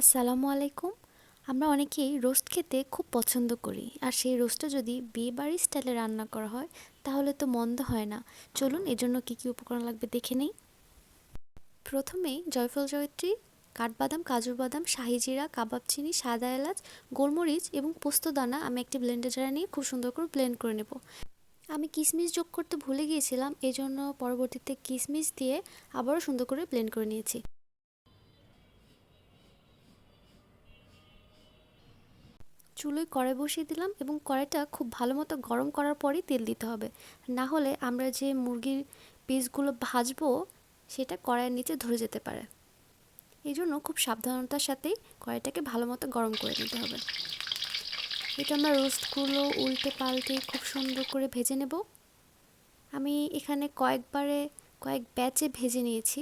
আসসালামু আলাইকুম। আমরা অনেকেই রোস্ট খেতে খুব পছন্দ করি। আর সেই রোস্টটা যদি বিয়ে বাড়ির স্টাইলে রান্না করা হয়, তাহলে তো মন্দ হয় না। চলুন এজন্য কী কী উপকরণ লাগবে দেখে নেই। প্রথমেই জয়ফল জয়ত্রী, কাঠবাদাম, কাজু বাদাম, শাহি জিরা, কাবাব চিনি, সাদা এলাচ, গোলমরিচ এবং পোস্তদানা আমি একটি ব্লেন্ডার নিয়ে খুব সুন্দর করে ব্লেন্ড করে নেব। আমি কিশমিশ যোগ করতে ভুলে গিয়েছিলাম, এজন্য পরবর্তীতে কিশমিশ দিয়ে আবারও সুন্দর করে ব্লেন্ড করে নিয়েছি। চুলোয় কড়াই বসিয়ে দিলাম এবং কড়াইটা খুব ভালো মতো গরম করার পরই তেল দিতে হবে। না হলে আমরা যে মুরগির পিসগুলো ভাজবো, সেটা কড়াইয়ের নিচে ধরে যেতে পারে। এই জন্য খুব সাবধানতার সাথেই কড়াইটাকে ভালো মতো গরম করে নিতে হবে। এটা আমরা রোস্টগুলো উল্টে পাল্টে খুব সুন্দর করে ভেজে নেব। আমি এখানে কয়েকবারে কয়েক ব্যাচে ভেজে নিয়েছি।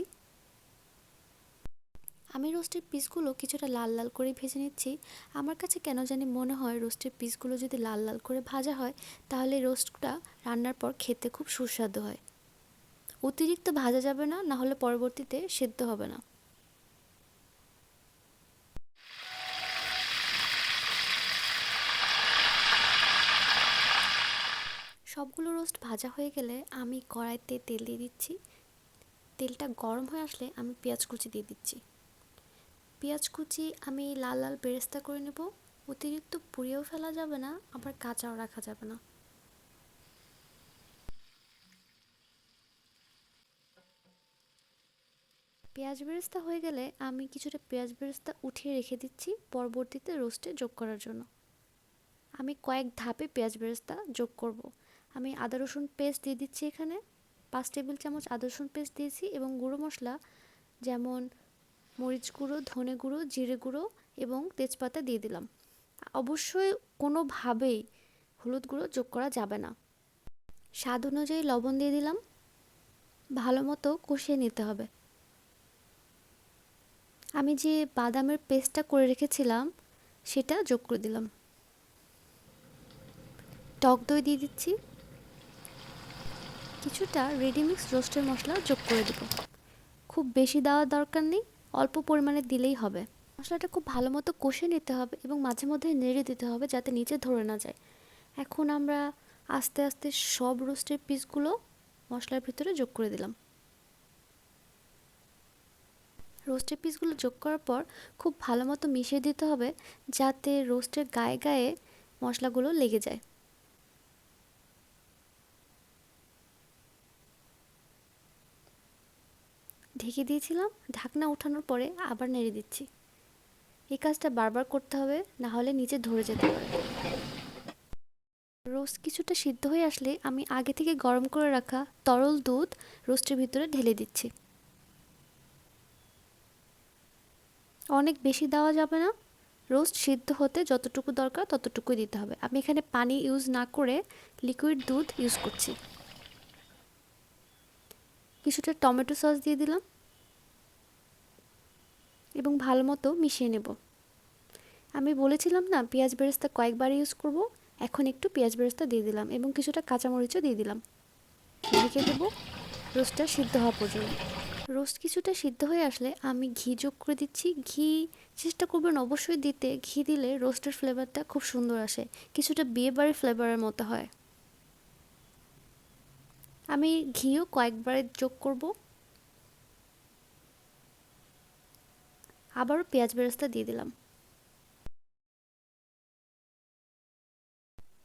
আমি রোস্টের পিসগুলো কিছুটা লাল লাল করে ভেজে নিচ্ছি। আমার কাছে কেন জানি মনে হয় রোস্টের পিসগুলো যদি লাল লাল করে ভাজা হয়, তাহলে রোস্টটা রান্নার পর খেতে খুব সুস্বাদু হয়। অতিরিক্ত ভাজা যাবে না না হলে পরবর্তীতে সেদ্ধ হবে না। সবগুলো রোস্ট ভাজা হয়ে গেলে আমি কড়াইতে তেল দিয়ে দিচ্ছি। তেলটা গরম হয়ে আসলে আমি পেঁয়াজ কুচি দিয়ে দিচ্ছি। পেঁয়াজ কুচি আমি লাল লাল বেরেস্তা করে নেব। অতিরিক্ত পুড়িয়েও ফেলা যাবে না, আবার কাঁচাও রাখা যাবে না। পেঁয়াজ বেরেস্তা হয়ে গেলে আমি কিছুটা পেঁয়াজ বেরেস্তা উঠিয়ে রেখে দিচ্ছি পরবর্তীতে রোস্টে যোগ করার জন্য। আমি কয়েক ধাপে পেঁয়াজ বেরেস্তা যোগ করব। আমি আদা, রসুন পেস্ট দিয়ে দিচ্ছি এখানে। পাঁচ টেবিল চামচ আদা, রসুন পেস্ট দিয়েছি এবং গুঁড়ো মশলা যেমন মরিচ গুঁড়ো, ধনে গুঁড়ো, জিরে গুঁড়ো এবং তেজপাতা দিয়ে দিলাম। অবশ্যই কোনোভাবেই হলুদ গুঁড়ো যোগ করা যাবে না। স্বাদ অনুযায়ী লবণ দিয়ে দিলাম। ভালো মতো কষিয়ে নিতে হবে। আমি যে বাদামের পেস্টটা করে রেখেছিলাম, সেটা যোগ করে দিলাম। টক দই দিয়ে দিচ্ছি। কিছুটা রেডিমিক্স রোস্টের মশলা যোগ করে দেব। খুব বেশি দেওয়ার দরকার নেই। অল্প পরিমাণে দিলেই হবে। মশলাটা খুব ভালো মতো কষে নিতে হবে এবং মাঝে মধ্যে নেড়ে দিতে হবে যাতে নিচে ধরে না যায়। এখন আমরা আস্তে আস্তে সব রোস্টের পিসগুলো মশলার ভিতরে যোগ করে দিলাম। রোস্টের পিসগুলো যোগ করার পর খুব ভালো মতো মিশিয়ে দিতে হবে যাতে রোস্টের গায়ে গায়ে মশলাগুলো লেগে যায়। ঢেকে দিয়েছিলাম, ঢাকনা ওঠানোর পরে আবার নেড়ে দিচ্ছি। এই কাজটা বারবার করতে হবে, না হলে নিচে ধরে যেতে পারে। রোস্ট কিছুটা সিদ্ধ হয়ে আসলে আমি আগে থেকে গরম করে রাখা তরল দুধ রোস্টের ভিতরে ঢেলে দিচ্ছি। অনেক বেশি দেওয়া যাবে না। রোস্ট সিদ্ধ হতে যতটুকু দরকার ততটুকুই দিতে হবে। আমি এখানে পানি ইউজ না করে লিকুইড দুধ ইউজ করছি। কিছুটা টমেটো সস দিয়ে দিলাম। এবং ভালো মতো মিশিয়ে নেব। আমি বলেছিলাম না, পেঁয়াজ বেরেস্তা কয়েকবার ইউজ করব, এখন একটু পেঁয়াজ বেরেস্তা দিয়ে দিলাম এবং কিছুটা কাঁচামরিচও দিয়ে দিলাম। ঢেকে দেবো, রোস্টটা সিদ্ধ হওয়া পর্যন্ত। রোস্ট কিছুটা সিদ্ধ হয়ে আসলে আমি ঘি যোগ করে দিচ্ছি। ঘি চেষ্টা করবেন অবশ্যই দিতে। ঘি দিলে রোস্টের ফ্লেভারটা খুব সুন্দর আসে, কিছুটা বিয়ে বাড়ির ফ্লেভারের মতো হয়। আমি ঘিও কয়েকবার যোগ করব। আবারও পেঁয়াজ বেরেস্তা দিয়ে দিলাম।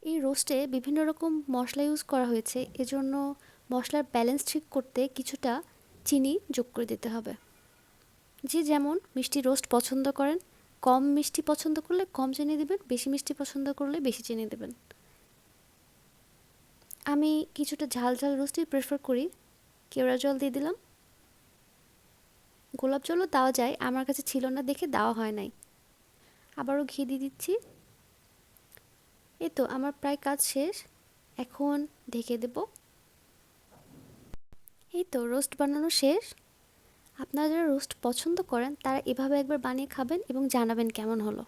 এই রোস্টে বিভিন্ন রকম মশলা ইউজ করা হয়েছে, এজন্য মশলার ব্যালেন্স ঠিক করতে কিছুটা চিনি যোগ করে দিতে হবে। যে যেমন মিষ্টি রোস্ট পছন্দ করেন, কম মিষ্টি পছন্দ করলে কম চিনি দেবেন, বেশি মিষ্টি পছন্দ করলে বেশি চিনি দেবেন। আমি কিছুটা ঝাল ঝাল রোস্টই প্রেফার করি। কেওড়া জল দিয়ে দিলাম। গোলাপ জলও দেওয়া যায়, আমার কাছে ছিল না, দেখে দেওয়া হয় নাই। আবারও ঘি দিয়ে দিচ্ছি। এই তো, আমার প্রায় কাজ শেষ। এখন ঢেকে দেব। এই তো, রোস্ট বানানো শেষ। আপনারা যারা রোস্ট পছন্দ করেন, তারা এভাবে একবার বানিয়ে খাবেন এবং জানাবেন কেমন হলো।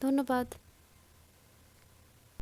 ধন্যবাদ।